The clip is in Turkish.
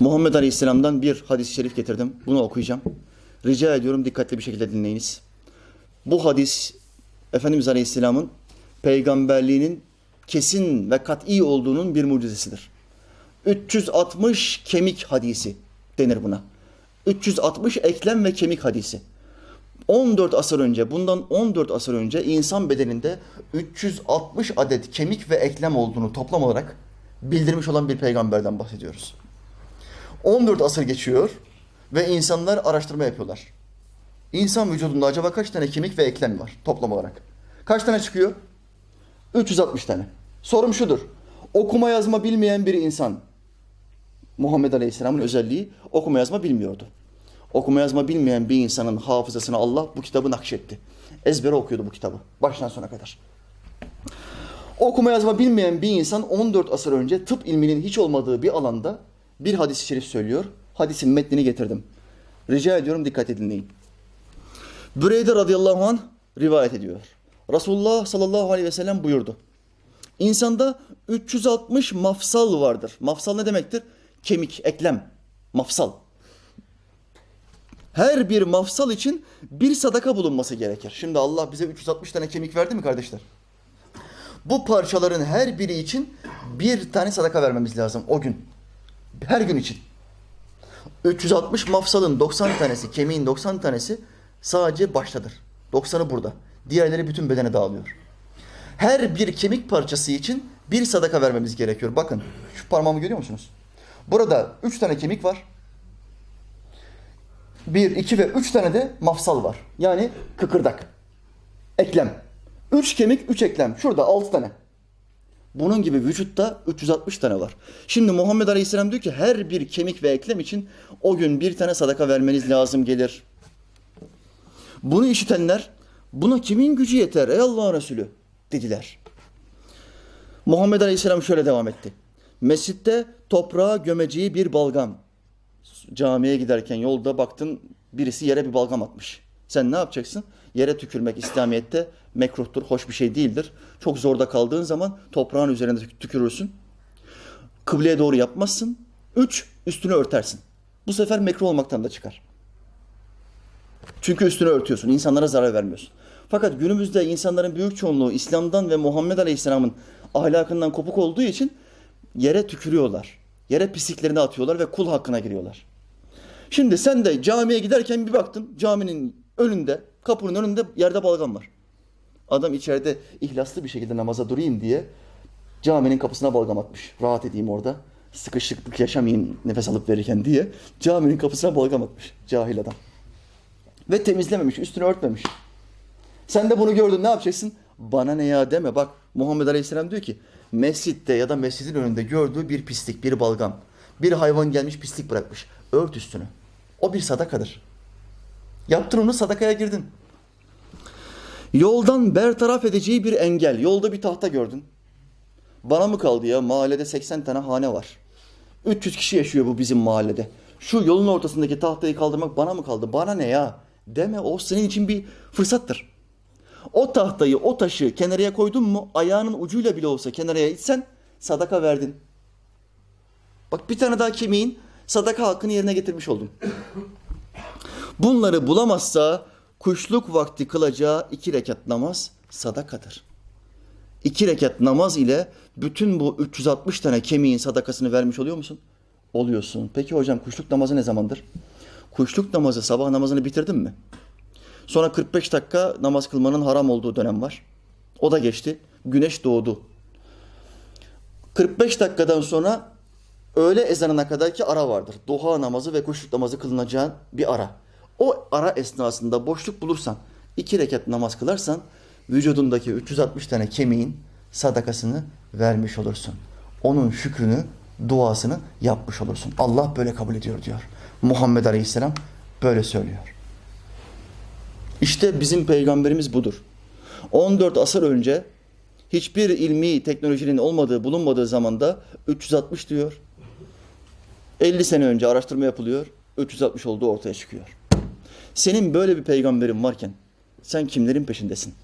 Muhammed Aleyhisselam'dan bir hadis-i şerif getirdim. Bunu okuyacağım. Rica ediyorum dikkatli bir şekilde dinleyiniz. Bu hadis Efendimiz Aleyhisselam'ın peygamberliğinin kesin ve kat'i olduğunun bir mucizesidir. 360 kemik hadisi denir buna. 360 eklem ve kemik hadisi. 14 asır önce, bundan 14 asır önce insan bedeninde 360 adet kemik ve eklem olduğunu toplam olarak bildirmiş olan bir peygamberden bahsediyoruz. 14 asır geçiyor ve insanlar araştırma yapıyorlar. İnsan vücudunda acaba kaç tane kemik ve eklem var toplam olarak? Kaç tane çıkıyor? 360 tane. Sorum şudur. Okuma yazma bilmeyen bir insan Muhammed Aleyhisselam'ın özelliği okuma yazma bilmiyordu. Okuma yazma bilmeyen bir insanın hafızasına Allah bu kitabı nakşetti. Ezbere okuyordu bu kitabı baştan sona kadar. Okuma yazma bilmeyen bir insan 14 asır önce tıp ilminin hiç olmadığı bir alanda bir hadis-i şerif söylüyor. Hadisin metnini getirdim. Rica ediyorum dikkat dinleyin. Büreyde radıyallahu anh rivayet ediyor. Resulullah sallallahu aleyhi ve sellem buyurdu. İnsanda 360 mafsal vardır. Mafsal ne demektir? Kemik, eklem, mafsal. Her bir mafsal için bir sadaka bulunması gerekir. Şimdi Allah bize 360 tane kemik verdi mi kardeşler? Bu parçaların her biri için bir tane sadaka vermemiz lazım o gün. Her gün için. 360 mafsalın 90 tanesi, kemiğin 90 tanesi sadece baştadır. 90'ı burada. Diğerleri bütün bedene dağılıyor. Her bir kemik parçası için bir sadaka vermemiz gerekiyor. Bakın şu parmağımı görüyor musunuz? Burada 3 tane kemik var. 1, 2 ve 3 tane de mafsal var. Yani kıkırdak. Eklem. 3 kemik, 3 eklem. Şurada 6 tane. Bunun gibi vücutta 360 tane var. Şimdi Muhammed Aleyhisselam diyor ki her bir kemik ve eklem için o gün bir tane sadaka vermeniz lazım gelir. Bunu işitenler buna kimin gücü yeter ey Allah'ın Resulü dediler. Muhammed Aleyhisselam şöyle devam etti. Mescitte toprağa gömeceği bir balgam. Camiye giderken yolda baktın birisi yere bir balgam atmış. Sen ne yapacaksın? Yere tükürmek İslamiyet'te mekruhtur, hoş bir şey değildir. Çok zorda kaldığın zaman toprağın üzerine tükürürsün. Kıbleye doğru yapmazsın. Üç, üstünü örtersin. Bu sefer mekruh olmaktan da çıkar. Çünkü üstünü örtüyorsun, insanlara zarar vermiyorsun. Fakat günümüzde insanların büyük çoğunluğu İslam'dan ve Muhammed Aleyhisselam'ın ahlakından kopuk olduğu için yere tükürüyorlar. Yere pisliklerini atıyorlar ve kul hakkına giriyorlar. Şimdi sen de camiye giderken bir baktın caminin önünde, kapının önünde yerde balgam var. Adam içeride ihlaslı bir şekilde namaza durayım diye caminin kapısına balgam atmış. Rahat edeyim orada. Sıkışıklık yaşamayayım nefes alıp verirken diye caminin kapısına balgam atmış cahil adam. Ve temizlememiş, üstünü örtmemiş. Sen de bunu gördün ne yapacaksın? Bana ne ya deme bak Muhammed Aleyhisselam diyor ki mescitte ya da mescidin önünde gördüğü bir pislik, bir balgam. Bir hayvan gelmiş pislik bırakmış. Ört üstünü. O bir sadakadır. Yaptın onu sadakaya girdin. Yoldan bertaraf edeceği bir engel. Yolda bir tahta gördün. Bana mı kaldı ya? Mahallede 80 tane hane var. 300 kişi yaşıyor bu bizim mahallede. Şu yolun ortasındaki tahtayı kaldırmak bana mı kaldı? Bana ne ya? Deme o senin için bir fırsattır. O tahtayı, o taşı kenarıya koydun mu ayağının ucuyla bile olsa kenarıya itsen sadaka verdin. Bak bir tane daha kemiğin sadaka hakkını yerine getirmiş oldun. Bunları bulamazsa kuşluk vakti kılacağı iki rekat namaz sadakadır. İki rekat namaz ile bütün bu 360 tane kemiğin sadakasını vermiş oluyor musun? Oluyorsun. Peki hocam kuşluk namazı ne zamandır? Kuşluk namazı sabah namazını bitirdin mi? Sonra 45 dakika namaz kılmanın haram olduğu dönem var. O da geçti. Güneş doğdu. 45 dakikadan sonra öğle ezanına kadar ki ara vardır. Duha namazı ve kuşluk namazı kılınacağı bir ara. O ara esnasında boşluk bulursan, iki rekat namaz kılarsan vücudundaki 360 tane kemiğin sadakasını vermiş olursun. Onun şükrünü, duasını yapmış olursun. Allah böyle kabul ediyor diyor. Muhammed Aleyhisselam böyle söylüyor. İşte bizim peygamberimiz budur. 14 asır önce hiçbir ilmi teknolojinin olmadığı, bulunmadığı zamanda 360 diyor. 50 sene önce araştırma yapılıyor. 360 olduğu ortaya çıkıyor. Senin böyle bir peygamberin varken sen kimlerin peşindesin?